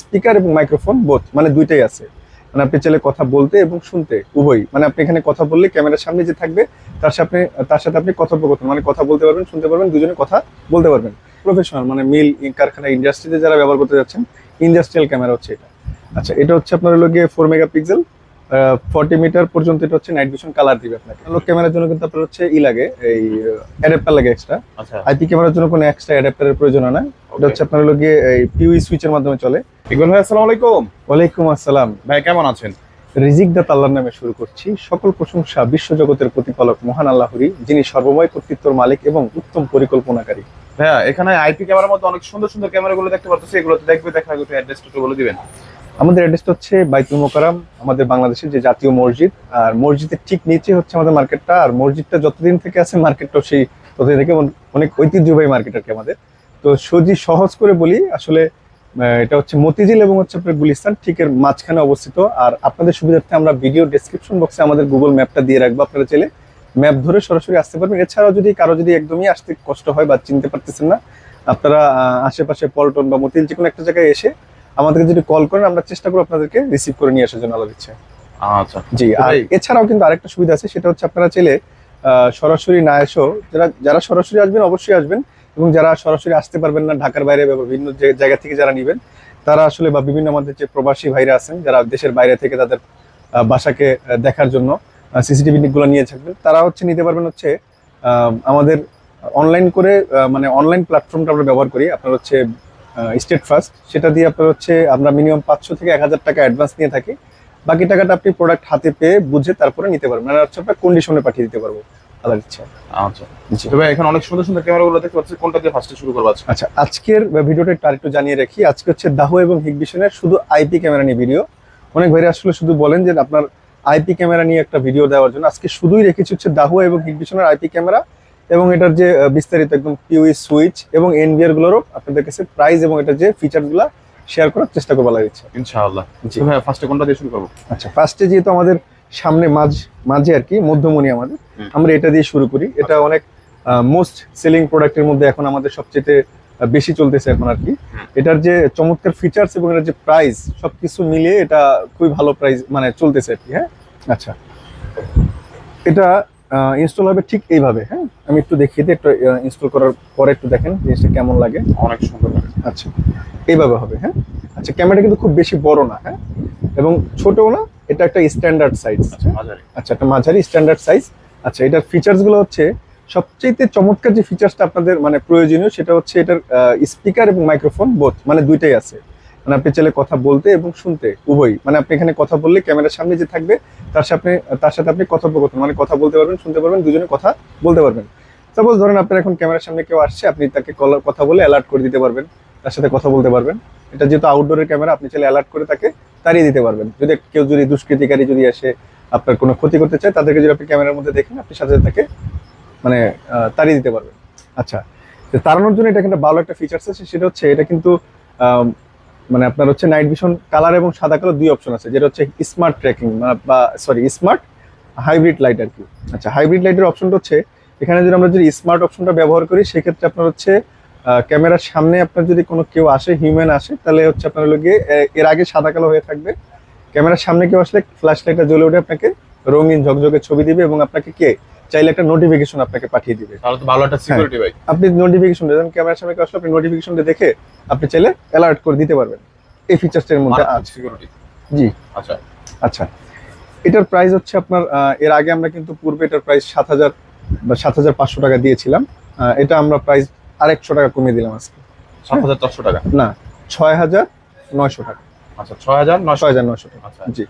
Speaker এবং microphone বোধ মানে দুইটাই আছে। মানে আপনি চাইলে কথা বলতে এবং শুনতে, উভয়ই। মানে আপনি এখানে কথা বললে ক্যামেরার সামনে যে থাকবে, তার সাথে তার সাথে আপনি কথোপকথন মানে কথা বলতে পারবেন, শুনতে পারবেন, দুজনে কথা বলতে পারবেন। প্রফেশনাল মানে মিল, কারখানা ইন্ডাস্ট্রিতে যারা ব্যবহার করতে যাচ্ছেন ইন্ডাস্ট্রিয়াল ক্যামেরা হচ্ছে এটা। আচ্ছা এটা হচ্ছে আপনার হলো গিয়ে ফোর মেগাপিক্সেল ফর্টি মিটার পর্যন্ত এটা হচ্ছে নাইট ভিশন কালার দিবে আপনাকে। লোক ক্যামেরার জন্য কিন্তু আপনার হচ্ছে ই লাগে এই অ্যাডাপ্টার লাগে এক্সট্রা আইপি ক্যামেরার জন্য কোনো এক্সট্রা অ্যাডাপ্টারের প্রয়োজন হয় না। এটা হচ্ছে আপনার হলো গিয়ে এই পিউই সুইচের মাধ্যমে চলে। ইকবাল ভাই আসসালামু আলাইকুম। ওয়ালাইকুম আসসালাম। ভাই কেমন আছেন? রিজিক দা আল্লাহর নামে শুরু করছি। সকল প্রশংসা বিশ্বজগতের প্রতিপালক মহান আল্লাহরি যিনি সর্বময় কর্তৃত্বর মালিক এবং উত্তম পরিকল্পনাকারী। হ্যাঁ এখানে আইপি ক্যামেরার মধ্যে অনেক সুন্দর সুন্দর ক্যামেরাগুলো দেখতে পাচ্ছি এগুলোতে দেখবে দেখা একটু অ্যাড্রেসটা বলে দিবেন। আমাদের অ্যাড্রেসটা হচ্ছে বাইতুল মোকারাম আমাদের বাংলাদেশের যে জাতীয় মসজিদ। আর মসজিদের ঠিক নিচে হচ্ছে আমাদের মার্কেটটা আর মসজিদটা যতদিন থেকে আছে মার্কেটটাও সেই ততদিন থেকে অনেক ঐতিহ্যবাহী মার্কেট আর কি আমাদের। তো সজি সহজ করে বলি, আসলে এটা হচ্ছে মতিঝিল এবং হচ্ছে আপনার গুলিস্তান, ঠিক এর মাঝখানে অবস্থিত। আর আপনাদের সুবিধার্থে আমরা ভিডিও ডেসক্রিপশন বক্সে আমাদের গুগল ম্যাপটা দিয়ে রাখব আপনারা চাইলে। ম্যাপ ধরে সরাসরি আসতে পারবেন। এছাড়াও যদি কারও যদি একদমই আসতে কষ্ট হয় বা চিনতে পারতেছেন না, আপনারা আশেপাশে পল্টন বা মতিল যে কোনো একটা জায়গায় এসে আমাদেরকে যদি কল করেন আমরা চেষ্টা করব আপনাদেরকে রিসিভ করে নিয়ে আসার জন্য আলাদা ইচ্ছে আচ্ছা। জি আর এছাড়াও কিন্তু আরেকটা সুবিধা আছে সেটা হচ্ছে আপনারা চাইলে সরাসরি না এসেও যারা যারা সরাসরি আসবেন অবশ্যই আসবেন এবং যারা সরাসরি আসতে পারবেন না ঢাকার বাইরে বা বিভিন্ন যে- জায়গা থেকে যারা নেবেন তারা আসলে বা বিভিন্ন আমাদের যে প্রবাসী ভাইরা আছেন যারা দেশের বাইরে থেকে তাদের বাসাকে দেখার জন্য সিসিটিভি গুলো নিয়ে থাকবেন তারা হচ্ছে নিতে পারবেন হচ্ছে আহ, আমাদের অনলাইন করে মানে অনলাইন প্ল্যাটফর্মটা আমরা ব্যবহার করি। আপনার হচ্ছে স্টেট ফার্স্ট সেটা দিয়ে আপনার হচ্ছে আমরা মিনিমাম পাঁচশো থেকে এক হাজার টাকা অ্যাডভান্স নিয়ে থাকি। বাকি টাকাটা আপনি প্রোডাক্ট হাতে পেয়ে বুঝে তারপরে নিতে পারবেন। মানে হচ্ছে আপনার কন্ডিশনে পাঠিয়ে দিতে পারব। আলাদা ইচ্ছা আচ্ছা। তো ভাই এখানে অনেক সুন্দর সুন্দর ক্যামেরাগুলো দেখতে পাচ্ছি। কোনটা দিয়ে ফার্স্টে শুরু করব আচ্ছা আজকের ভিডিওটা একটু আরেকটু জানিয়ে রাখি। আজকে হচ্ছে দাহো এবং হিগবিশনের শুধু আইপি ক্যামেরা নিয়ে ভিডিও অনেক ভাইরা আসলে শুধু বলেন যে আপনার আইপি ক্যামেরা নিয়ে একটা ভিডিও দেওয়ার জন্য। আজকে শুধুই রেখেছি হচ্ছে দাহো এবং হিগবিশনের আইপি ক্যামেরা এবং এটার যে বিস্তারিত একদম পিউই সুইচ এবং এনবিআর গুলোরও আপনাদের কাছে প্রাইস এবং এটার যে ফিচারগুলা শেয়ার করার চেষ্টা করব লাগছে ইনশাআল্লাহ। জি। তো ভাই ফার্স্টে কোনটা দিয়ে শুরু করব? আচ্ছা ফার্স্টে যেহেতু আমাদের সামনে মাঝ মাঝে আর কি মধ্যমণি আমাদের আমরা এটা দিয়ে শুরু করি। এটা অনেক মোস্ট সেলিং প্রোডাক্টের মধ্যে এখন আমাদের সবচেয়ে বেশি চলতেছে এখন আর কি। এটার যে চমৎকার ফিচার্স এবং এটার যে প্রাইস সবকিছু মিলিয়ে এটা খুবই ভালো প্রাইস মানে চলতেছে আর কি হ্যাঁ? আচ্ছা। এটা ইনস্টল হবে ঠিক এইভাবে হ্যাঁ? আমি একটু দেখিয়ে দিই একটু ইনস্টল করার পরে একটু দেখেন জিনিসটা কেমন লাগে। অনেক সুন্দর লাগে। আচ্ছা এইভাবে হবে হ্যাঁ? আচ্ছা ক্যামেরাটা কিন্তু খুব বেশি বড় না হ্যাঁ? এবং ছোটও না এটা একটা স্ট্যান্ডার্ড সাইজ আচ্ছা মাঝারি। আচ্ছা একটা মাঝারি স্ট্যান্ডার্ড সাইজ আচ্ছা এটার ফিচার্সগুলো হচ্ছে সবচেয়ে চমৎকার যে ফিচার্সটা আপনাদের মানে প্রয়োজনীয় সেটা হচ্ছে এটার স্পিকার এবং মাইক্রোফোন বোথ মানে দুইটাই আছে। মানে আপনি চাইলে কথা বলতে এবং শুনতে উভয়ই। মানে আপনি এখানে কথা বললে ক্যামেরার সামনে যে থাকবে, তার সাথে তার সাথে আপনি কথোপকথন মানে কথা বলতে পারবেন, শুনতে পারবেন, দুজনে কথা বলতে পারবেন। সাপোজ ধরেন আপনার এখন ক্যামেরার সামনে কেউ আসছে, আপনি তাকে কল- কথা বলে অ্যালার্ট করে দিতে পারবেন, তার সাথে কথা বলতে পারবেন। এটা যেহেতু আউটডোরের ক্যামেরা আপনি চাইলে অ্যালার্ট করে তাকে তাড়িয়ে দিতে পারবেন। যদি কেউ যদি দুষ্কৃতিকারী যদি আসে, আপনার কোনো ক্ষতি করতে চায়, তাদেরকে যদি আপনি ক্যামেরার মধ্যে দেখেন, আপনি সাথে সাথে তাকে মানে তাড়িয়ে দিতে পারবেন। আচ্ছা তাড়ানোর জন্য এটা একটা ভালো একটা ফিচার্স আছে, সেটা হচ্ছে এটা কিন্তু মানে আপনার হচ্ছে নাইট ভিশন কালার এবং সাদা কালার দুই অপশন আছে। যেটা হচ্ছে স্মার্ট ট্র্যাকিং বা সরি স্মার্ট হাইব্রিড লাইট আর কি। আচ্ছা হাইব্রিড লাইটের অপশনটা হচ্ছে, এখানে যদি আমরা যদি স্মার্ট অপশনটা ব্যবহার করি, সেক্ষেত্রে আপনার হচ্ছে ক্যামেরার সামনে আপনার যদি কোনো কেউ আসে হিউম্যান আসে, তাহলে হচ্ছে আপনার গিয়ে এর আগে সাদা কালো হয়ে থাকবে। ক্যামেরার সামনে কেউ আসলে ফ্ল্যাশ লাইটটা জ্বলে উঠে আপনাকে রঙিন ঝকঝকে ছবি দিবে এবং আপনাকে কে? চাইলে একটা নোটিফিকেশন আপনাকে পাঠিয়ে দিবে। তাহলে তো ভালো একটা সিকিউরিটি ভাই আপনি নোটিফিকেশন দেবেন ক্যামেরার সামনে আসলে আপনি নোটিফিকেশনটা দেখে আপনি চাইলে অ্যালার্ট করে দিতে পারবেন। এই ফিচারসটার মধ্যে আছে। সিকিউরিটি জি। আচ্ছা। আচ্ছা। এটার প্রাইস হচ্ছে আপনার এর আগে আমরা কিন্তু পূর্বে এটার প্রাইস সাত হাজার বা সাত হাজার পাঁচশো টাকা দিয়েছিলাম। এটা আমরা প্রাইস আরেকশো টাকা কমিয়ে দিলাম আজকে। সাত হাজার চারশো টাকা? না ছয় হাজার নয়শো টাকা। আচ্ছা ছয় হাজার ছয় হাজার নয়শো টাকা। আচ্ছা। জি।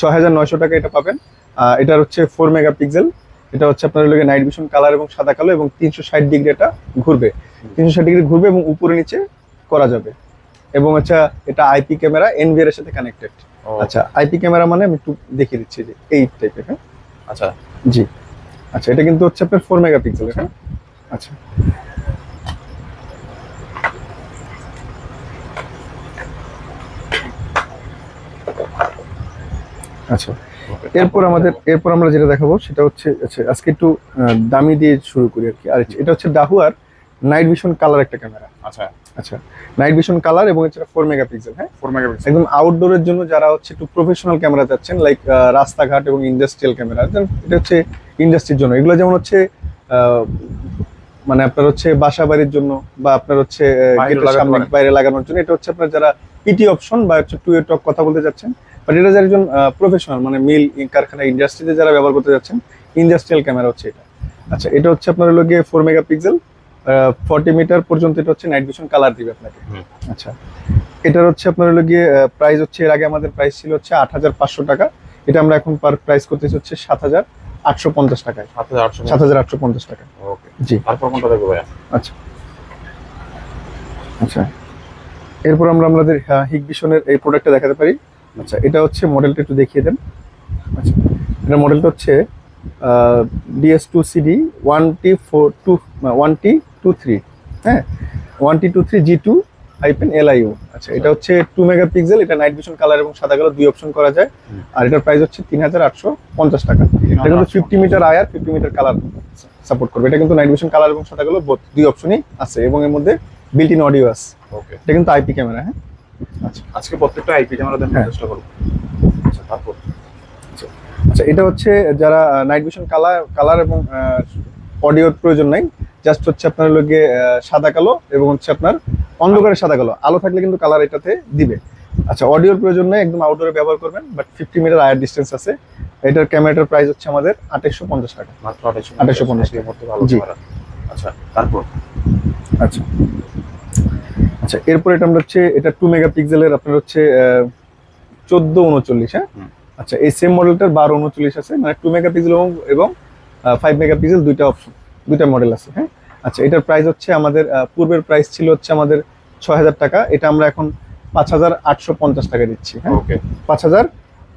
ছয় হাজার নয়শো টাকা এটা পাবেন। এটার হচ্ছে ফোর মেগাপিক্সেল এটা হচ্ছে আপনার লোকে নাইট ভিশন কালার এবং সাদা কালো এবং তিনশো ষাট ডিগ্রি এটা ঘুরবে। তিনশো ষাট ডিগ্রি ঘুরবে এবং উপরে নিচে করা যাবে। এবং আচ্ছা এটা আইপি ক্যামেরা এনভিআর এর সাথে কানেক্টেড আচ্ছা আইপি ক্যামেরা মানে আমি একটু দেখিয়ে দিচ্ছি যে এই টাইপের হ্যাঁ? আচ্ছা। জি। আচ্ছা এটা কিন্তু হচ্ছে আপনার ফোর মেগাপিক্সেল হ্যাঁ? আচ্ছা। আচ্ছা। এরপর আমাদের এরপর আমরা যেটা দেখাবো সেটা হচ্ছে আচ্ছা আজকে একটু দামি দিয়ে শুরু করি আর কি। আর এটা হচ্ছে ডাহুয়ার নাইট ভিশন কালার একটা ক্যামেরা আচ্ছা। আচ্ছা নাইট ভিশন কালার এবং এটা ফোর মেগাপিক্সেল হ্যাঁ? ফোর মেগাপিক্সেল একদম আউটডোরের জন্য যারা হচ্ছে একটু প্রফেশনাল ক্যামেরা চাচ্ছেন লাইক রাস্তাঘাট এবং ইন্ডাস্ট্রিয়াল ক্যামেরা এটা হচ্ছে ইন্ডাস্ট্রির জন্য। এগুলো যেমন হচ্ছে আহ, মানে আপনার হচ্ছে বাসা বাড়ির জন্য বা আপনার হচ্ছে। বাইরে লাগানোর জন্য এটা হচ্ছে আপনার যারা পিটি অপশন বা হচ্ছে টু এ টক কথা বলতে যাচ্ছেন বাট এটা যারা একজন প্রফেশনাল মানে মিল কারখানা ইন্ডাস্ট্রিতে যারা ব্যবহার করতে যাচ্ছেন ইন্ডাস্ট্রিয়াল ক্যামেরা হচ্ছে এটা। আচ্ছা এটা হচ্ছে আপনার হলো গিয়ে ফোর মেগাপিক্সেল ফর্টি মিটার পর্যন্ত এটা হচ্ছে নাইট ভিশন কালার দিবে আপনাকে। আচ্ছা এটার হচ্ছে আপনার হলো গিয়ে প্রাইস হচ্ছে এর আগে আমাদের প্রাইস ছিল হচ্ছে আট হাজার পাঁচশো টাকা। এটা আমরা এখন পার প্রাইস করতেছি হচ্ছে সাত হাজার আটশো পঞ্চাশ টাকায়। সাত হাজার আটশো সাত হাজার আটশো পঞ্চাশ টাকা। ওকে। জি তারপর কোনটা দেখব ভাইয়া? আচ্ছা। আচ্ছা। এরপর আমরা আমাদের হিগবিশনের এই প্রোডাক্টটা দেখাতে পারি। আচ্ছা এটা হচ্ছে মডেলটা একটু দেখিয়ে দেন। আচ্ছা এটা মডেলটা হচ্ছে DS two CD one T four two one T two three হ্যাঁ? One T two three G two hyphen LIO আচ্ছা এটা হচ্ছে টু মেগাপিক্সেল এটা নাইট ভিশন কালার এবং সাদা কালার দুই অপশন করা যায়। আর এটার প্রাইস হচ্ছে তিন হাজার আটশো পঞ্চাশ টাকা। এটা কিন্তু fifty metre IR fifty metre colour support করবে। এটা কিন্তু নাইট ভিশন কালার এবং সাদা কালার দুই অপশনই আছে এবং এর মধ্যে বিল্ট ইন অডিও আছে। ওকে এটা কিন্তু আইপি ক্যামেরা হ্যাঁ? আচ্ছা। আজকে প্রত্যেকটা আইপি ক্যামেরা দেখার হ্যাঁ। চেষ্টা করব। আচ্ছা তারপর? আচ্ছা এটা হচ্ছে যারা নাইট ভিশন কালার কালার এবং অডিওর প্রয়োজন নাই জাস্ট হচ্ছে আপনার লোকে সাদা কালো এবং হচ্ছে আপনার অন্ধকারে সাদা কালো। আলো থাকলে কিন্তু কালার এটাতে দিবে। আচ্ছা অডিওর প্রয়োজন নেই একদম আউটডোরে ব্যবহার করবেন but fifty metre IR distance আছে। এটার ক্যামেরাটার প্রাইস হচ্ছে আমাদের আঠাইশশো পঞ্চাশ টাকা। মাত্র আঠাইশো 2850 এর মধ্যে ভালো আচ্ছা তারপর? আচ্ছা। আচ্ছা এরপর এটা আমরা হচ্ছে এটা টু মেগাপিক্সেলের আপনার হচ্ছে চোদ্দ উনচল্লিশ হ্যাঁ? আচ্ছা এই সেম মডেলটার বারো উনচল্লিশ আছে মানে টু মেগাপিক্সেল এবং এবং ফাইভ মেগাপিক্সেল দুইটা অপশন দুইটা মডেল আছে হ্যাঁ? আচ্ছা এটার প্রাইস হচ্ছে আমাদের পূর্বের প্রাইস ছিল হচ্ছে আমাদের ছয় হাজার টাকা এটা আমরা এখন পাঁচ হাজার আটশো পঞ্চাশ টাকা দিচ্ছি হ্যাঁ? ওকে পাঁচ হাজার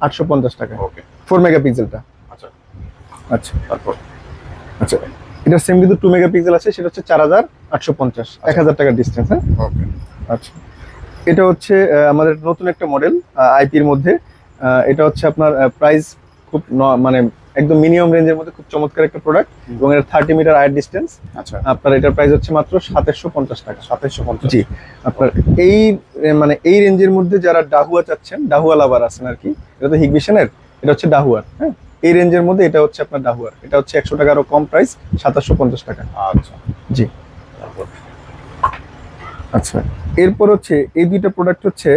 আটশো পঞ্চাশ টাকা। ওকে ফোর মেগাপিক্সেলটা আচ্ছা। আচ্ছা। তারপর? আচ্ছা এটা সেম কিন্তু টু মেগাপিক্সেল আছে সেটা হচ্ছে চার হাজার আটশো পঞ্চাশ এক হাজার টাকার ডিস্টেন্স হ্যাঁ? ওকে। আচ্ছা। এটা হচ্ছে আমাদের নতুন একটা মডেল আইপির মধ্যে। এটা হচ্ছে আপনার প্রাইস খুব মানে একদম মিনিমাম রেঞ্জের মধ্যে খুব চমৎকার একটা প্রোডাক্ট এবং এটা থার্টি মিটার আয়ার ডিস্টেন্স আচ্ছা। আপনার এটার প্রাইস হচ্ছে মাত্র সাতাশশো পঞ্চাশ টাকা। সাতাইশশো পঞ্চাশ। জি আপনার এই মানে এই রেঞ্জের মধ্যে যারা ডাহুয়া চাচ্ছেন ডাহুয়া লাভার আছেন আর কি এটা তো হিগভিশনের এটা হচ্ছে ডাহুয়ার হ্যাঁ? এই রেঞ্জের মধ্যে এটা হচ্ছে আপনার ডাহুয়ার এটা হচ্ছে একশো টাকারও কম প্রাইস সাতাশশো পঞ্চাশ টাকা। আচ্ছা। জি। আচ্ছা এরপর হচ্ছে এই দুইটা প্রোডাক্ট হচ্ছে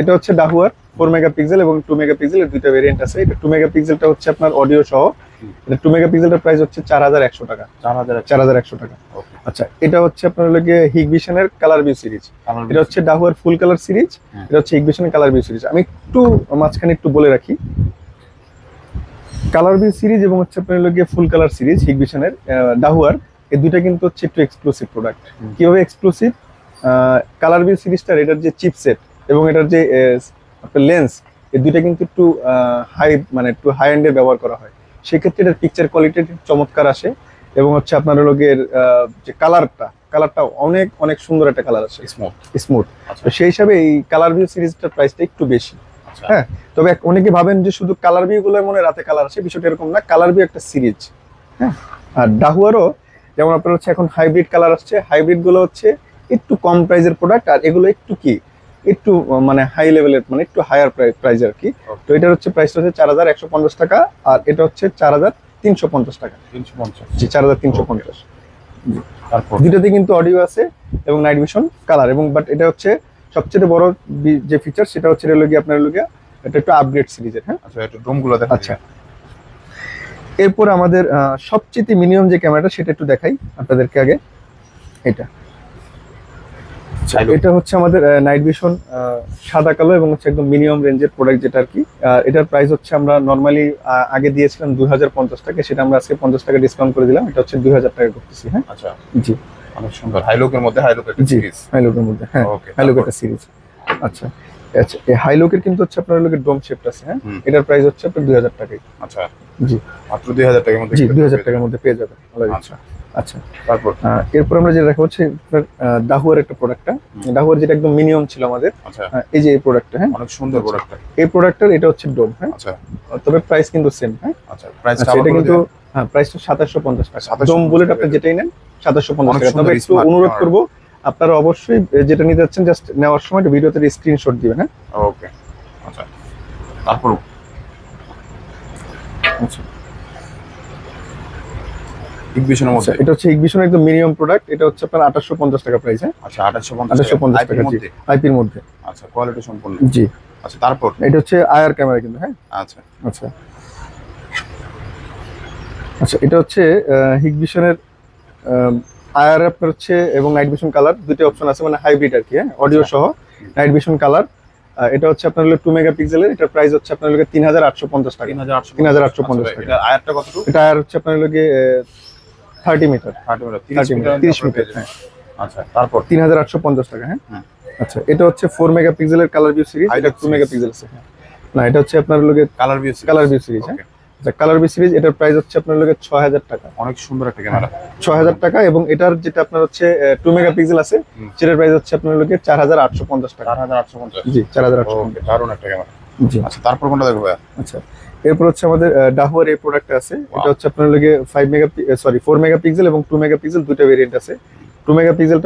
এটা হচ্ছে ডাহুয়ার ফোর মেগাপিক্সেল এবং টু মেগাপিক্সেল এর দুইটা ভেরিয়েন্ট আছে। এটা টু মেগাপিক্সেলটা হচ্ছে আপনার অডিও সহ। এটা টু মেগাপিক্সেলটার প্রাইস হচ্ছে চার হাজার একশো টাকা। চার হাজার চার হাজার একশো টাকা। আচ্ছা এটা হচ্ছে আপনার লোকে হিগভিশনের কালার ভিউ সিরিজ এটা হচ্ছে ডাহুয়ার ফুল কালার সিরিজ এটা হচ্ছে হিগভিশনের কালার ভিউ সিরিজ আমি একটু মাঝখানে একটু বলে রাখি। কালার ভিউ সিরিজ এবং হচ্ছে আপনার লোকে ফুল কালার সিরিজ হিগভিশনের ডাহুয়ার এই দুইটা কিন্তু হচ্ছে একটু এক্সক্লুসিভ প্রোডাক্ট। কীভাবে এক্সক্লুসিভ কালার ভিউ সিরিজটার এটার যে চিপসেট এবং এটার যে আপনার লেন্স এই দুইটা কিন্তু একটু হাই মানে একটু হাই এন্ডের ব্যবহার করা হয়। সেক্ষেত্রে এটার পিকচার কোয়ালিটি চমৎকার আসে এবং হচ্ছে আপনার লোকের যে কালারটা কালারটা অনেক অনেক সুন্দর একটা কালার আসে। স্মুথ স্মুথ আচ্ছা। তো সেই হিসাবে এই কালার ভিউ সিরিজটার প্রাইসটা একটু বেশি। আচ্ছা। হ্যাঁ? তবে অনেকে ভাবেন যে শুধু কালার ভিউ গুলো মনে হয় রাতে কালার আসে বিষয়টা এরকম না। কালার ভিউ একটা সিরিজ হ্যাঁ? আর ডাহুয়ারও যেমন আপনার হচ্ছে এখন হাইব্রিড কালার আসছে হাইব্রিডগুলো হচ্ছে একটু কম প্রাইজের প্রোডাক্ট আর এগুলো একটু কি? একটু মানে হাই লেভেলের মানে একটু হায়ার প্রাইস আর কি। তো এটার হচ্ছে প্রাইসটা হচ্ছে চার হাজার একশো পঞ্চাশ টাকা আর এটা হচ্ছে চার হাজার তিনশো পঞ্চাশ টাকা। তিনশো পঞ্চাশ। জি চার হাজার তিনশো পঞ্চাশ। দুইটাতে কিন্তু অডিও আছে এবং নাইট ভিশন কালার এবং বাট এটা হচ্ছে সবচেয়ে বড় যে ফিচার সেটা হচ্ছে রেলো গিয়ে আপনার লোকে এটা একটু আপগ্রেড সিরিজের হ্যাঁ? আচ্ছা দেখা আচ্ছা। এরপর আমাদের সবচেয়ে মিনিমাম যে ক্যামেরাটা সেটা একটু দেখাই আপনাদেরকে আগে। এটা। এটা হচ্ছে আমাদের নাইট ভিশন সাদা কালো এবং হচ্ছে একদম মিনিমাম রেঞ্জের প্রোডাক্ট যেটা আর কি। এটার প্রাইস হচ্ছে আমরা নর্মালি আগে দিয়েছিলাম দুই হাজার পঞ্চাশ টাকা সেটা আমরা আজকে পঞ্চাশ টাকা ডিসকাউন্ট করে দিলাম। এটা হচ্ছে দুই হাজার টাকা করতেছি হ্যাঁ? আচ্ছা। জি। অনেক সুন্দর। হাইলোকের মধ্যে হাইলোক একটা জি। সিরিজ হাইলোকের মধ্যে হ্যাঁ। ওকে হাইলোক সিরিজ আচ্ছা। আচ্ছা এই হাইলোকের কিন্তু হচ্ছে আপনার লোকের ডোম শেপট আছে হ্যাঁ? এটার প্রাইস হচ্ছে আপনার দুই হাজার টাকাই। আচ্ছা জি। মাত্র দুই হাজার টাকার মধ্যে জি কিন্তু দুই হাজার পেয়ে টাকার মধ্যে পেয়ে যাবেন। আচ্ছা। আচ্ছা। তারপর? এরপর আমরা যেটা দেখা হচ্ছে ডাহুয়ার একটা প্রোডাক্টটা হুম। ডাহুয়ার যেটা একদম মিনিমাম ছিল আমাদের আচ্ছা। এই যে এই প্রোডাক্টটা হ্যাঁ? অনেক সুন্দর প্রোডাক্টটা এই প্রোডাক্টটার এটা হচ্ছে ডোম হ্যাঁ? আচ্ছা। তবে প্রাইস কিন্তু সেম হ্যাঁ? আচ্ছা প্রাইসটা আচ্ছা এটা কিন্তু হ্যাঁ প্রাইসটা সাতাশশো পঞ্চাশ টাকা। ডোম বুলেট আপনি যেটাই নেন সাতাশশো পঞ্চাশ অনেক টাকা। তবে একটু অনুরোধ করব আপনারা অবশ্যই যেটা নিতে যাচ্ছেন জাস্ট নেওয়ার সময় একটা ভিডিওতে স্ক্রিনশট দিবেন হ্যাঁ? ওকে আচ্ছা। তারপর আচ্ছা। ইগবিশনের আচ্ছা মধ্যে এটা হচ্ছে একদম মিনিমাম প্রোডাক্ট এটা হচ্ছে আপনার আঠাশশো পঞ্চাশ টাকা প্রাইস হ্যাঁ? আচ্ছা টাকা। মধ্যে? আইপির মধ্যে। আচ্ছা কোয়ালিটি সম্পূর্ণ জি। আচ্ছা তারপর? এটা হচ্ছে আয়ার ক্যামেরা কিন্তু হ্যাঁ? আচ্ছা। আচ্ছা। আচ্ছা এটা হচ্ছে হিগভিশনের আয়ার আপনার হচ্ছে এবং নাইট ভিশন কালার দুটো অপশন আছে মানে হাইব্রিড আর কি হ্যাঁ? অডিও সহ নাইট ভিশন কালার। এটা হচ্ছে আপনার হলো টু মেগা পিক্সেলের এটার প্রাইস হচ্ছে আপনার হলো তিন হাজার আটশো পঞ্চাশ টাকা। তিন হাজার আটশো 3850 আচ্ছা, টাকা। আয়ারটা কতটুকু? এটা আয়ার হচ্ছে আপনার হলো থার্টি মিটার থার্টি মিটার তিরিশ মিটার হ্যাঁ। আচ্ছা তারপর? তিন হাজার আটশো পঞ্চাশ টাকা হ্যাঁ? আচ্ছা এটা হচ্ছে ফোর মেগা পিক্সেলের কালার ভিউ সিরিজ এটা টু মেগা। পিক্সেল হ্যাঁ। না এটা হচ্ছে আপনার লোকে colour view colour view series হ্যাঁ। আচ্ছা কালার ভিউ সিরিজ এটার প্রাইস হচ্ছে আপনার লোকে ছয় হাজার টাকা। অনেক সুন্দর একটা ক্যামেরা ছয় হাজার টাকা এবং এটার যেটা আপনার হচ্ছে টু মেগা পিক্সেল আছে সেটার প্রাইস হচ্ছে আপনার লোকে চার হাজার আটশো পঞ্চাশ টাকা। চার হাজার আটশো পঞ্চাশ। জি চার হাজার আটশো ওকে দারুণ একটা ক্যামেরা জি। আচ্ছা তারপর কোনটা দেখব আচ্ছা এরপর হচ্ছে আমাদের ডাহুয়ার এই প্রোডাক্ট আছে। এটা হচ্ছে আপনার লোকে ফাইভ মেগা সরি ফোর এবং টু দুটো ভেরিয়েন্ট আছে। টু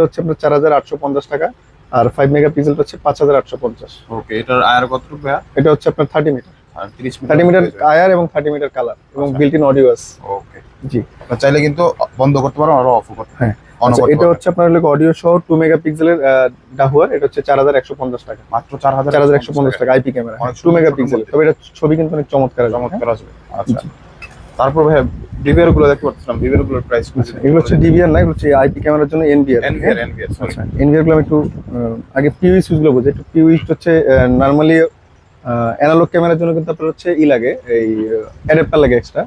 হচ্ছে আপনার চার হাজার আটশো পঞ্চাশ টাকা আর ফাইভ মেগা পিক্সেলটা হচ্ছে পাঁচ হাজার আটশো পঞ্চাশ। ওকে এটার আয়ার ভাইয়া? এটা হচ্ছে আপনার থার্টি মিটার আর তিরিশ থার্টি মিটার আয়ার এবং থার্টি মিটার কালার এবং আচ্ছা। বিল্ট ইন অডিও আছে। ওকে জি। আপনার চাইলে কিন্তু বন্ধ করতে পারো আরও অফ করতে হ্যাঁ। আচ্ছা এটা হচ্ছে আপনার লোক অডিও সহ ডাহুয়ার এটা হচ্ছে চার হাজার একশো পঞ্চাশ টাকা। মাত্র চার হাজার চার হাজার একশো পঞ্চাশ টাকা আইপি ক্যামেরা। তবে এটা ছবি কিন্তু অনেক চমৎকার আসবে, হ্যাঁ? চমৎকার আসবে। আচ্ছা। তারপর ভাই গুলো দেখতে পাচ্ছিলাম। গুলোর প্রাইস আচ্ছা, এগুলো হচ্ছে ডিভিআর না এগুলো হচ্ছে আইপি ক্যামেরার জন্য এনবিআর এনভিআর এনভিআর সরি আচ্ছা এনভিআরগুলো আমি একটু আগে পিউই সুইচগুলো বুঝি একটু পিউই হচ্ছে নর্মালি অ্যানালগ ক্যামেরার জন্য কিন্তু আপনার হচ্ছে ই লাগে এই অ্যাডাপ্টার লাগে এক্সট্রা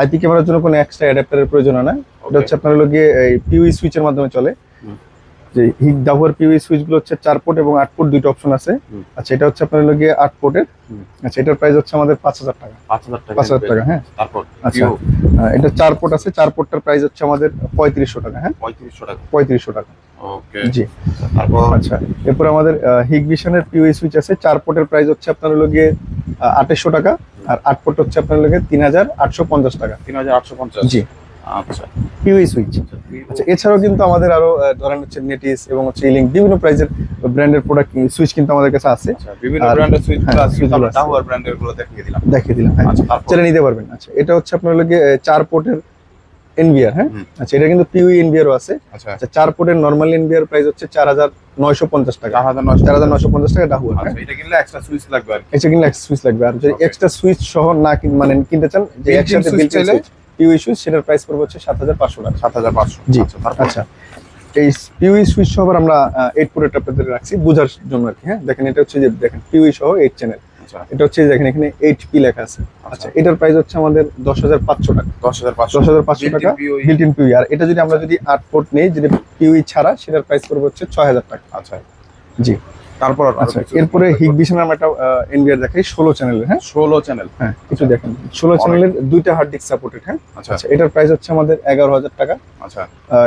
আইপি ক্যামেরার জন্য কোনো এক্সট্রা অ্যাডাপ্টারের প্রয়োজন হয় না। এটা হচ্ছে আপনার হলো গিয়ে এই পিউই সুইচের মাধ্যমে চলে। যে হিট ডাহুয়ার পিউই সুইচগুলো হচ্ছে চার পোর্ট এবং আট পোর্ট দুইটা অপশন আছে। আচ্ছা এটা হচ্ছে আপনার হলো গিয়ে আট পোর্টের। আচ্ছা এটার প্রাইস হচ্ছে আমাদের পাঁচ হাজার টাকা। পাঁচ হাজার টাকা। পাঁচ হাজার টাকা হ্যাঁ। আচ্ছা এটা চার পোর্ট আছে চার পোর্টটার প্রাইস হচ্ছে আমাদের পঁয়ত্রিশশো টাকা হ্যাঁ। পঁয়ত্রিশশো টাকা। পঁয়ত্রিশশো টাকা। ওকে জি। আচ্ছা এরপর আমাদের হিগভিশনের পিওই সুইচ আছে চার পোর্টের প্রাইস হচ্ছে আপনার হলো গিয়ে আঠাশশো টাকা আর আট পোর্ট হচ্ছে আপনার হলো গিয়ে তিন হাজার আটশো পঞ্চাশ টাকা। তিন হাজার আটশো পঞ্চাশ। জি। আচ্ছা। PoE switch. আচ্ছা এছাড়াও কিন্তু আমাদের আরও ধরেন হচ্ছে নেটিস এবং হচ্ছে ইলিং বিভিন্ন প্রাইজের ব্র্যান্ডের প্রোডাক্ট সুইচ কিন্তু আমাদের কাছে আছে। আচ্ছা বিভিন্ন ব্র্যান্ডের সুইচ হ্যাঁ, গুলো আছে switch কিন্তু গুলো আমরা আছে। টাওয়ার ব্র্যান্ডেরগুলো দেখিয়ে দিলাম। দেখিয়ে দিলাম আচ্ছা তারপর? চলে নিতে পারবেন। আচ্ছা এটা হচ্ছে আপনার চার পোর্টের হ্যাঁ? আচ্ছা এটা কিন্তু পিউই আছে। আচ্ছা। আচ্ছা চার পোর্টের নর্মাল প্রাইস হচ্ছে চার হাজার নয়শো পঞ্চাশ টাকা। চার হাজার নয়শো পঞ্চাশ। টাকা হ্যাঁ আচ্ছা এটা কিনলে এক্সট্রা সুইচ লাগবে আর কি। এটা কিন্তু এক্সট্রা সুইচ লাগবে। আর যদি এক্সট্রা সুইচ সহ না কিন- মানে কিনতে চান যে একসাথে চাইলে? পিউই সুইচ সেটার প্রাইস পড়বে হচ্ছে সাত হাজার পাঁচশো টাকা। সাত হাজার পাঁচশো। জি। আচ্ছা আচ্ছা। এই পিউই সুইচ সহ আমরা এইট পোর্টের আপনাদের রাখছি বোঝার জন্য আর কি হ্যাঁ? দেখেন এটা হচ্ছে যে দেখেন পিউই সহ এইট চ্যানেল এটা হচ্ছে দেখেন এখানে এইট পি লেখা আছে। আচ্ছা। আচ্ছা এটার প্রাইস হচ্ছে আমাদের দশ হাজার পাঁচশো টাকা। দশ হাজার পাঁচশো। দশ হাজার পাঁচশো টাকা বিল্ট ইন পিউই আর এটা যদি আমরা যদি আট পোর্ট নেই যেটা পিউই ছাড়া সেটার প্রাইস পড়বে হচ্ছে ছয় হাজার টাকা। আচ্ছা। জি। তারপর আচ্ছা এরপরে হিগবিশন আমরা একটা এনবিআর দেখাই ষোলো চ্যানেলের হ্যাঁ? ষোলো চ্যানেল হ্যাঁ কিছু দেখেন। ষোলো চ্যানেলের দুইটা হার্ড ডিস্ক সাপোর্টেড হ্যাঁ? আচ্ছা। আচ্ছা এটার প্রাইস হচ্ছে আমাদের এগারো হাজার টাকা। আচ্ছা।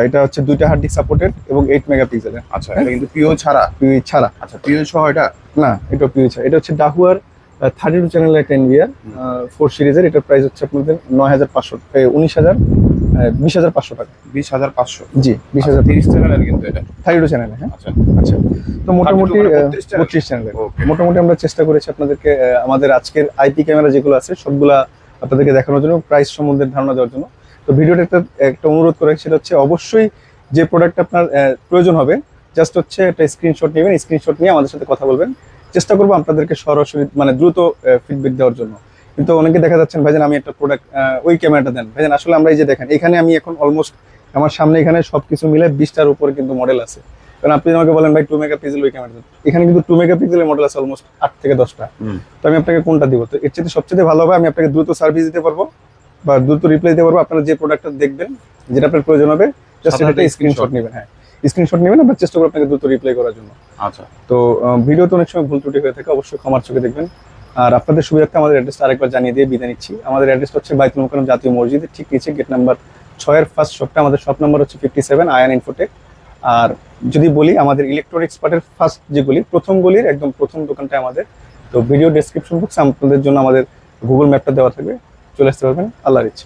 এটা হচ্ছে দুইটা হার্ড ডিস্ক সাপোর্টেড এবং এইট মেগা পিক্সেলের আচ্ছা এটা কিন্তু পিও ছাড়া? পিউই ছাড়া। আচ্ছা পিও সহ এটা? না এটা পিউই ছাড়া। এটা হচ্ছে ডাহুয়ার থার্টি টু চ্যানেলের একটা এনবিআর ফোর সিরিজের এটার প্রাইস হচ্ছে আপনাদের নয় হাজার পাঁচশো উনিশ হাজার। বিশ হাজার পাঁচশো টাকা। বিশ হাজার পাঁচশো? জি বিশ হাজার তিরিশ চ্যানেলের কিন্তু এটা? থার্টি টু চ্যানেলে হ্যাঁ? আচ্ছা। আচ্ছা তো মোটামুটি 32 মানে 32 বত্রিশ চ্যানেলের মোটামুটি আমরা চেষ্টা করেছি আপনাদেরকে আমাদের আজকের আইপি ক্যামেরা যেগুলো আছে সবগুলা আপনাদেরকে দেখানোর জন্য প্রাইস সম্বন্ধে ধারণা দেওয়ার জন্য। তো ভিডিওটা একটা একটা অনুরোধ করে সেটা হচ্ছে অবশ্যই যে প্রোডাক্ট আপনার প্রয়োজন হবে জাস্ট হচ্ছে একটা স্ক্রিনশট নেবেন স্ক্রিনশট নিয়ে আমাদের সাথে কথা বলবেন। চেষ্টা করব আপনাদেরকে সরাসরি মানে দ্রুত ফিডব্যাক দেওয়ার জন্য। কিন্তু অনেকে দেখা যাচ্ছেন ভাইজান আমি একটা প্রোডাক্ট ওই ক্যামেরাটা দেন। ভাইজান আসলে আমরা এই যে দেখেন এখানে আমি এখন অলমোস্ট আমার সামনে এখানে সবকিছু মিলে বিশটার উপরে কিন্তু মডেল আছে। কারণ আপনি আমাকে বলেন ভাই টু মেগা পিক্সেল ওই ক্যামেরা এখানে কিন্তু টু মেগা পিক্সেলের মডেল আছে অলমোস্ট আট থেকে দশটা। তো আমি আপনাকে কোনটা দিব? তো এর চেয়ে সবচেয়ে ভালো হবে আমি আপনাকে দ্রুত সার্ভিস দিতে পারব বা দ্রুত রিপ্লাই দিতে পারব। আপনারা যে প্রোডাক্টটা দেখবেন যেটা আপনার প্রয়োজন হবে জাস্ট সাথে স্ক্রিনশট। নেবেন হ্যাঁ। স্ক্রিনশট নেবেন আমরা চেষ্টা করব আপনাকে দ্রুত রিপ্লাই করার জন্য। আচ্ছা। তো ভিডিও তো অনেক সময় ভুল ত্রুটি হয়ে থাকে অবশ্যই ক্ষমার চোখে দেখবেন। আর আপনাদের সুবিধার্থে আমাদের অ্যাড্রেসটা আরেকবার জানিয়ে দিয়ে বিদায় নিচ্ছি। আমাদের অ্যাড্রেস হচ্ছে বাইতুল মোকারম জাতীয় মসজিদের ঠিক নিচে গেট নাম্বার ছয়ের ফার্স্ট শপটা আমাদের শপ নাম্বার হচ্ছে ফিফটি সেভেন আয়ান ইনফোটেক আর যদি বলি, আমাদের ইলেকট্রনিক্স পার্টের ফার্স্ট যেগুলি প্রথম গলির একদম প্রথম দোকানটা আমাদের। তো ভিডিও ডেসক্রিপশন বক্স আপনাদের জন্য আমাদের গুগল ম্যাপটা দেওয়া থাকবে। চলে আসতে পারবেন। আল্লাহর ইচ্ছে